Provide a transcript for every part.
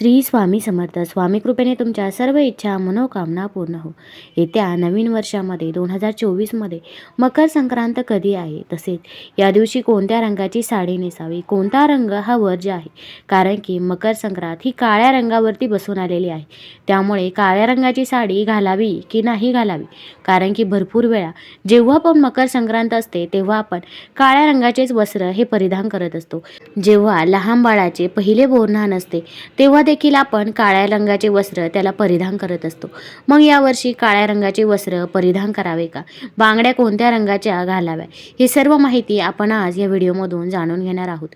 श्री स्वामी समर्थ. स्वामी कृपेने तुमच्या सर्व इच्छा मनोकामना पूर्ण हो. येत्या नवीन वर्षामध्ये दोन हजार चोवीसमध्ये मकर संक्रांत कधी आहे? तसेच या दिवशी कोणत्या रंगाची साडी नेसावी? कोणता रंग हा वर्ज्य आहे? कारण की मकर संक्रांत ही काळ्या रंगावरती बसून आलेली आहे. त्यामुळे काळ्या रंगाची साडी घालावी की नाही घालावी? कारण की भरपूर वेळा जेव्हा पण मकर संक्रांत असते तेव्हा आपण काळ्या रंगाचेच वस्त्र हे परिधान करत असतो. जेव्हा लहान बाळाचे पहिले बोरणान असते तेव्हा देखील आपण काळ्या रंगाचे वस्त्र त्याला परिधान करत असतो. मग यावर्षी काळ्या रंगाचे वस्त्र परिधान करावे का? बांगड्या कोणत्या रंगाच्या घालाव्या? ही सर्व माहिती आपण आज या व्हिडिओमधून जाणून घेणार आहोत.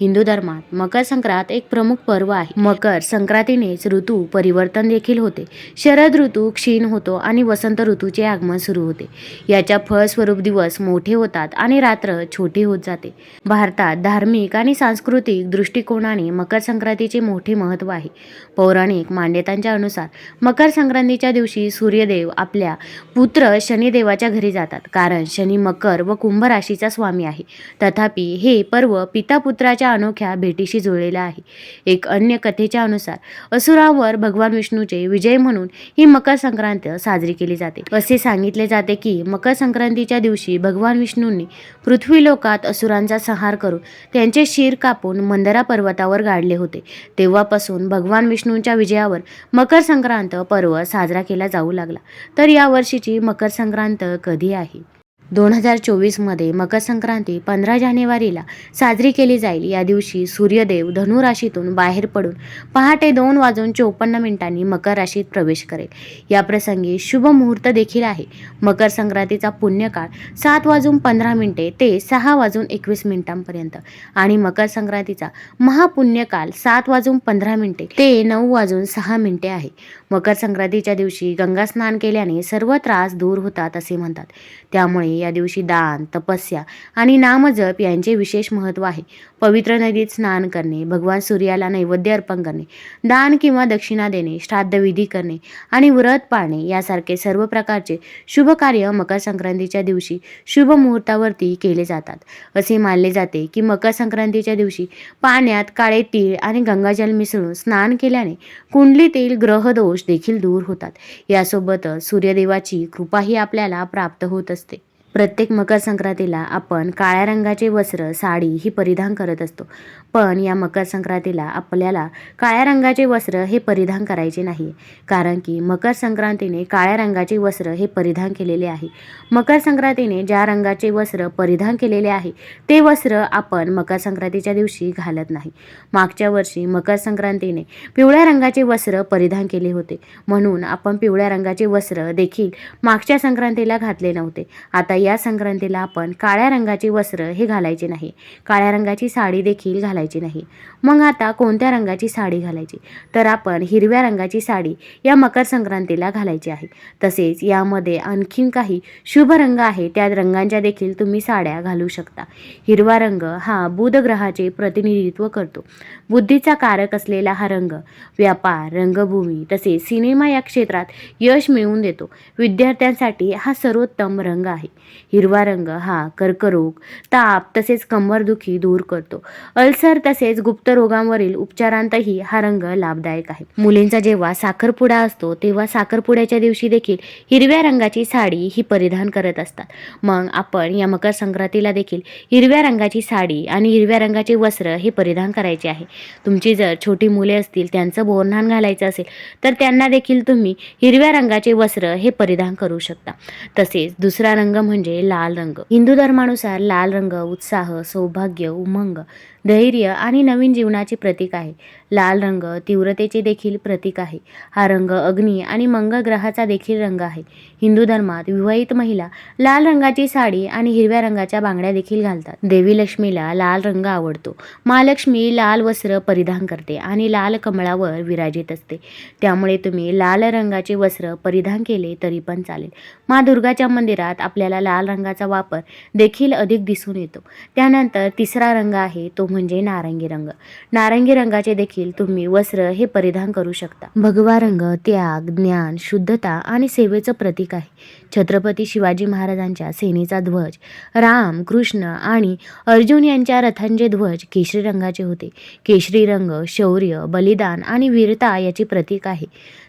हिंदू धर्मात मकर संक्रांत एक प्रमुख पर्व आहे. मकर संक्रांतीनेच ऋतू परिवर्तन देखील होते. शरद ऋतू क्षीण होतो आणि वसंत ऋतूचे आगमन सुरू होते. याच्या फळस्वरूप दिवस मोठे होतात आणि रात्र छोटी होत जाते. भारतात धार्मिक आणि सांस्कृतिक दृष्टिकोनाने मकर संक्रांतीचे मोठे महत्त्व आहे. पौराणिक मान्यतांच्या अनुसार मकर संक्रांतीच्या दिवशी सूर्यदेव आपल्या पुत्र शनिदेवाच्या घरी जातात. कारण शनी मकर व कुंभ राशीचा स्वामी आहे. तथापि हे पर्व पिता पुत्राच्या अनोख्या भेटीशी जुळलेला आहे. एक अन्य कथेच्या अनुसार असुरावर भगवान विष्णूचे विजय म्हणून ही मकर संक्रांत साजरी केली जाते. असे सांगितले जाते की मकर संक्रांतीच्या दिवशी भगवान विष्णूंनी पृथ्वी लोकात असुरांचा संहार करून त्यांचे शिर कापून मंदरा पर्वतावर गाडले होते. तेव्हापासून भगवान विष्णूंच्या विजयावर मकर संक्रांत पर्व साजरा केला जाऊ लागला. तर या वर्षीची मकर संक्रांत कधी आहे? दोन हजार चोवीसमध्ये मकर संक्रांती पंधरा जानेवारीला साजरी केली जाईल. या दिवशी सूर्यदेव धनु राशीतून बाहेर पडून पहाटे दोन वाजून चोपन्न मिनिटांनी मकर राशीत प्रवेश करेल. या प्रसंगी शुभ मुहूर्त देखील आहे. मकर संक्रांतीचा पुण्यकाळ सात वाजून पंधरा मिनिटे ते सहा वाजून एकवीस मिनिटांपर्यंत आणि मकर संक्रांतीचा महापुण्यकाल सात वाजून पंधरा मिनिटे ते नऊ वाजून सहा मिनिटे आहे. मकर संक्रांतीच्या दिवशी गंगा स्नान केल्याने सर्व त्रास दूर होतात असे म्हणतात. त्यामुळे या दिवशी दान तपस्या आणि नामजप यांचे विशेष महत्त्व आहे. पवित्र नदीत स्नान करणे भगवान सूर्याला नैवेद्य अर्पण करणे दान किंवा दक्षिणा देणे श्राद्धविधी करणे आणि व्रत पाळणे यासारखे सर्व प्रकारचे शुभ कार्य मकर संक्रांतीच्या दिवशी शुभ मुहूर्तावरती केले जातात. असे मानले जाते की मकर संक्रांतीच्या दिवशी पाण्यात काळे तीळ आणि गंगाजल मिसळून स्नान केल्याने कुंडलीतील ग्रहदोष देखील दूर होतात. यासोबतच सूर्यदेवाची कृपाही आपल्याला प्राप्त होत असते. प्रत्येक मकर संक्रांतीला आपण काळ्या रंगाचे वस्त्र साडी ही परिधान करत असतो. पण या मकर संक्रांतीला आपल्याला काळ्या रंगाचे वस्त्र हे परिधान करायचे नाही. कारण की मकर संक्रांतीने काळ्या रंगाचे वस्त्र हे परिधान केलेले आहे. मकर संक्रांतीने ज्या रंगाचे वस्त्र परिधान केलेले आहे ते वस्त्र आपण मकर संक्रांतीच्या दिवशी घालत नाही. मागच्या वर्षी मकर संक्रांतीने पिवळ्या रंगाचे वस्त्र परिधान केले होते. म्हणून आपण पिवळ्या रंगाचे वस्त्र देखील मागच्या संक्रांतीला घातले नव्हते. आता या संक्रांतीला आपण काळ्या रंगाचे वस्त्र हे घालायचे नाही. काळ्या रंगाची साडी देखील घालायची नाही. मग आता कोणत्या रंगाची साडी घालायची? तर आपण हिरव्या रंगाची साडी या मकर संक्रांतीला घालायची आहे. तसेच यामध्ये आणखीन काही शुभ रंग आहे त्या रंगांच्या देखील तुम्ही साड्या घालू शकता. हिरवा रंग हा बुध ग्रहाचे प्रतिनिधित्व करतो. बुद्धीचा कारक असलेला हा रंग व्यापार रंगभूमी तसेच सिनेमा या क्षेत्रात यश मिळवून देतो. विद्यार्थ्यांसाठी हा सर्वोत्तम रंग आहे. हिरवा रंग हा कर्करोग ताप तसेच कंबरदुखी दूर करतो. अल्सर तसेच गुप्त रोगांवरील उपचारांतही हा रंग लाभदायक आहे. मुलींचा जेव्हा साखरपुडा असतो तेव्हा साखरपुड्याच्या दिवशी देखील हिरव्या रंगाची साडी ही परिधान करत असतात. मग आपण या मकर संक्रांतीला देखील हिरव्या रंगाची साडी आणि हिरव्या रंगाचे वस्त्र हे परिधान करायचे आहे. तुमची जर छोटी मुले असतील त्यांचं बोरन्हाण घालायचं असेल तर त्यांना देखील तुम्ही हिरव्या रंगाचे वस्त्र हे परिधान करू शकता. तसेच दुसरा रंग म्हणजे म्हणजे लाल रंग. हिंदू धर्मानुसार लाल रंग उत्साह सौभाग्य उमंग धैर्य आणि नवीन जीवनाचे प्रतीक आहे. लाल रंग तीव्रतेचे देखील प्रतीक आहे. हा रंग अग्नी आणि मंगळ ग्रहाचा देखील रंग आहे. हिंदू धर्मात विवाहित महिला लाल रंगाची साडी आणि हिरव्या रंगाच्या बांगड्या देखील घालतात. देवी लक्ष्मीला लाल रंग आवडतो. महालक्ष्मी लाल वस्त्र परिधान करते आणि लाल कमळावर विराजित असते. त्यामुळे तुम्ही लाल रंगाचे वस्त्र परिधान केले तरी पण चालेल. मा दुर्गाच्या मंदिरात आपल्याला लाल रंगाचा वापर देखील अधिक दिसून येतो. त्यानंतर तिसरा रंग आहे तो म्हणजे म्हणजे नारंगी रंग. नारंगी रंगाचे देखील तुम्ही वस्त्र हे परिधान करू शकता. भगवा रंग त्याग ज्ञान शुद्धता आणि सेवेचं प्रतीक आहे. छत्रपती शिवाजी महाराजांच्या सेनेचा ध्वज राम कृष्ण आणि अर्जुन यांच्या रथांचे ध्वज केशरी रंगाचे होते. केशरी रंग शौर्य बलिदान आणि वीरता याचे प्रतीक आहे.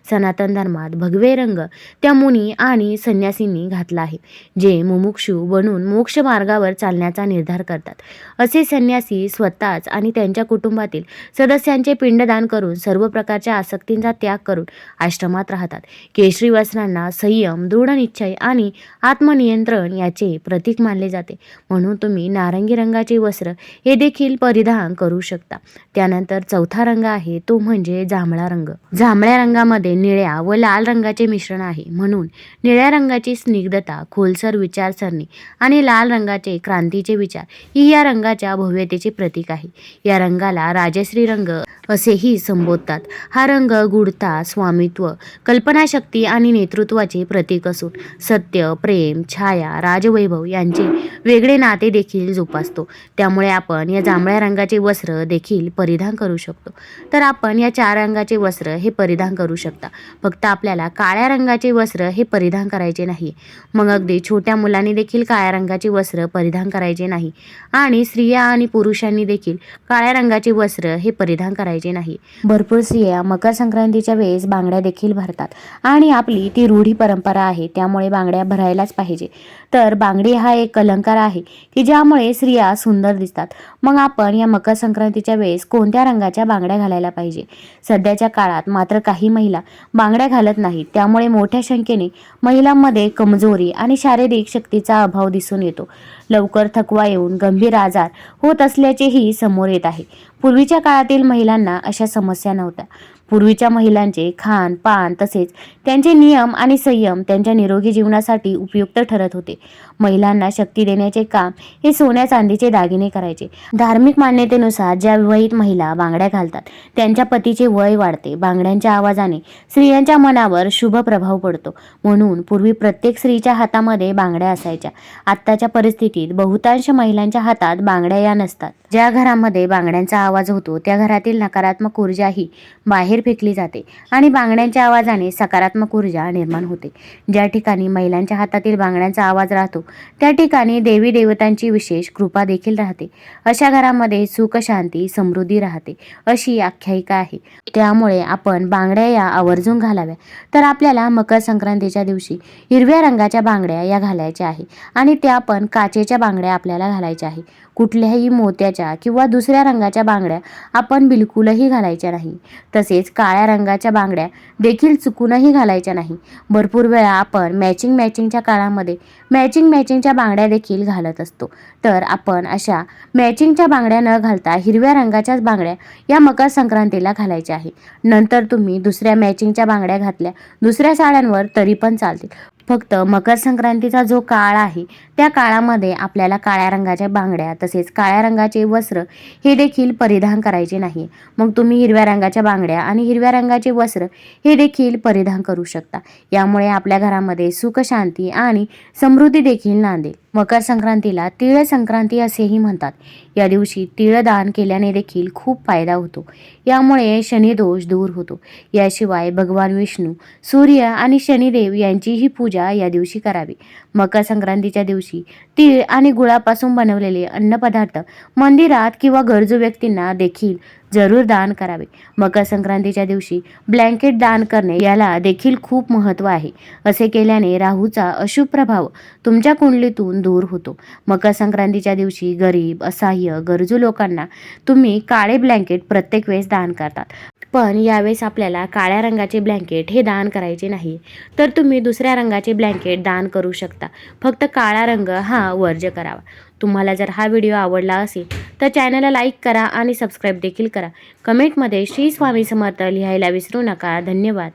सनातन धर्मात भगवे रंग त्या मुनी आणि संन्यासींनी घातला आहे जे मुमुक्षू बनून मोक्ष मार्गावर चालण्याचा निर्धार करतात. असे संन्यासी स्वतःच आणि त्यांच्या कुटुंबातील सदस्यांचे पिंडदान करून सर्व प्रकारच्या आसक्तींचा त्याग करून आश्रमात राहतात. केशरी वस्त्रांना संयम दृढ निश्चय आणि आत्मनियंत्रण याचे प्रतीक मानले जाते. म्हणून तुम्ही नारंगी रंगाचे वस्त्र हे देखील परिधान करू शकता. त्यानंतर चौथा रंग आहे तो म्हणजे जांभळा रंग. जांभळ्या रंगामध्ये निळ्या व लाल रंगाचे मिश्रण आहे. म्हणून निळ्या रंगाची स्निग्धता खोलसर विचारसरणी आणि लाल रंगाचे क्रांतीचे विचार ही या रंगाच्या भव्यतेचे प्रतीक आहे. या रंगाला राजश्री रंग असेही संबोधतात. हा रंग गुढता स्वामित्व कल्पनाशक्ती आणि नेतृत्वाचे प्रतीक असून सत्य प्रेम छाया राजवैभव यांचे वेगळे नाते देखील जोपासतो. त्यामुळे आपण या जांभळ्या रंगाचे वस्त्र देखील परिधान करू शकतो. तर आपण या चार रंगाचे वस्त्र हे परिधान करू शकता. फक्त आपल्याला काळ्या रंगाचे वस्त्र हे परिधान करायचे नाही. मग अगदी छोट्या मुलांनी देखील काळ्या रंगाचे वस्त्र परिधान करायचे नाही. आणि स्त्रिया आणि पुरुषांनी देखील काळ्या रंगाचे वस्त्र हे परिधान करायचे नाही. भरपूर स्त्रिया मकर संक्रांतीच्या वेळेस बांगड्या देखील भरतात. आणि आपली ती रूढी परंपरा आहे त्यामुळे बांगड्या भरायलाच पाहिजे. तर बांगडी हा एक अलंकार आहे की ज्यामुळे स्त्रिया सुंदर दिसतात. मग आपण या मकर संक्रांतीच्या वेळेस कोणत्या रंगाच्या बांगड्या घालायला पाहिजे? सध्याच्या काळात मात्र काही महिला बांगड्या घालत नाहीत त्यामुळे मोठ्या संख्येने महिलांमध्ये कमजोरी आणि शारीरिक शक्तीचा अभाव दिसून येतो. लवकर थकवा येऊन गंभीर आजार होत असल्याचेही समोर येत आहे. पूर्वीच्या काळातील महिलांना अशा समस्या नव्हत्या. पूर्वीच्या महिलांचे खान पान तसेच त्यांचे नियम आणि संयम त्यांच्या निरोगी जीवनासाठी उपयुक्त ठरत होते. महिलांना शक्ती देण्याचे काम हे सोन्या चांदीचे दागिने करायचे. धार्मिक मान्यतेनुसार ज्या विवाहित महिला बांगड्या घालतात त्यांच्या पतीचे वय वाढते. बांगड्यांच्या आवाजाने स्त्रियांच्या मनावर शुभ प्रभाव पडतो. म्हणून पूर्वी प्रत्येक स्त्रीच्या हातामध्ये बांगड्या असायच्या. आत्ताच्या परिस्थितीत बहुतांश महिलांच्या हातात बांगड्या या नसतात. ज्या घरामध्ये बांगड्यांचा आवाज होतो त्या घरातील नकारात्मक ऊर्जाही बाहेर बाहेर फेकली जाते आणि बांगड्यांच्या आवाजाने सकारात्मक ऊर्जा निर्माण होते. ज्या ठिकाणी महिलांच्या हातातील बांगड्यांचा आवाज राहतो त्या ठिकाणी देवी देवतांची विशेष कृपा देखील राहते. अशा घरामध्ये सुख शांती समृद्धी राहते अशी आख्यायिका आहे. त्यामुळे आपण बांगड्या या आवर्जून घालाव्या. तर आपल्याला मकर संक्रांतीच्या दिवशी हिरव्या रंगाच्या बांगड्या या घालायच्या आहे आणि त्या पण काचेच्या बांगड्या आपल्याला घालायच्या आहे. कुठल्याही मोत्याच्या किंवा दुसऱ्या रंगाच्या बांगड्या आपण बिलकुलही घालायच्या नाही. तसेच काळ्या रंगाच्या बांगड्या देखील चुकूनही घालायच्या नाही. भरपूर वेळा आपण मॅचिंग मॅचिंगच्या काळामध्ये मॅचिंग मॅचिंगच्या बांगड्या देखील घालत असतो. तर आपण अशा मॅचिंगच्या बांगड्या न घालता हिरव्या रंगाच्याच बांगड्या या मकर संक्रांतीला घालायच्या आहे. नंतर तुम्ही दुसऱ्या मॅचिंगच्या बांगड्या घातल्या. दुसऱ्या साड्यांवर तरी पण चालतील. फक्त मकर संक्रांतीचा जो काळ आहे त्या काळामध्ये आपल्याला काळ्या रंगाच्या बांगड्या तसेच काळ्या रंगाचे वस्त्र हे देखील परिधान करायचे नाही. मग तुम्ही हिरव्या रंगाच्या बांगड्या आणि हिरव्या रंगाचे वस्त्र हे देखील परिधान करू शकता. यामुळे आपल्या घरामध्ये सुख शांती आणि समृद्धी देखील नांदेल. मकर संक्रांतीला तिळ संक्रांती असेही म्हणतात. या दिवशी तिळदान केल्याने देखील खूप फायदा होतो. यामुळे शनिदोष दूर होतो. याशिवाय भगवान विष्णू सूर्य आणि शनिदेव यांचीही पूजा या दिवशी करावी. मकर संक्रांतीच्या दिवशी तीळ आणि गुळापासून बनवलेले अन्नपदार्थ मंदिरात किंवा गरजू व्यक्तींना देखील जरूर दान करावे. मकर संक्रांतीच्या दिवशी ब्लँकेट दान करणे याला देखील खूप महत्त्व आहे. असे केल्याने राहूचा अशुभ प्रभाव तुमच्या कुंडलीतून दूर होतो. मकर संक्रांतीच्या दिवशी गरीब असहाय्य गरजू लोकांना तुम्ही काळे ब्लँकेट प्रत्येक वेळेस दान करतात. पण यावेळेस आपल्याला काळ्या रंगाचे ब्लँकेट हे दान करायचे नाही. तर तुम्ही दुसऱ्या रंगाचे ब्लँकेट दान करू शकता. फक्त काळा रंग हा वर्ज करावा. तुम्हाला जर हा व्हिडिओ आवडला असेल तर चॅनलला लाईक करा आणि सबस्क्राईब देखील करा. कमेंटमध्ये श्री स्वामी समर्थ लिहायला विसरू नका. धन्यवाद.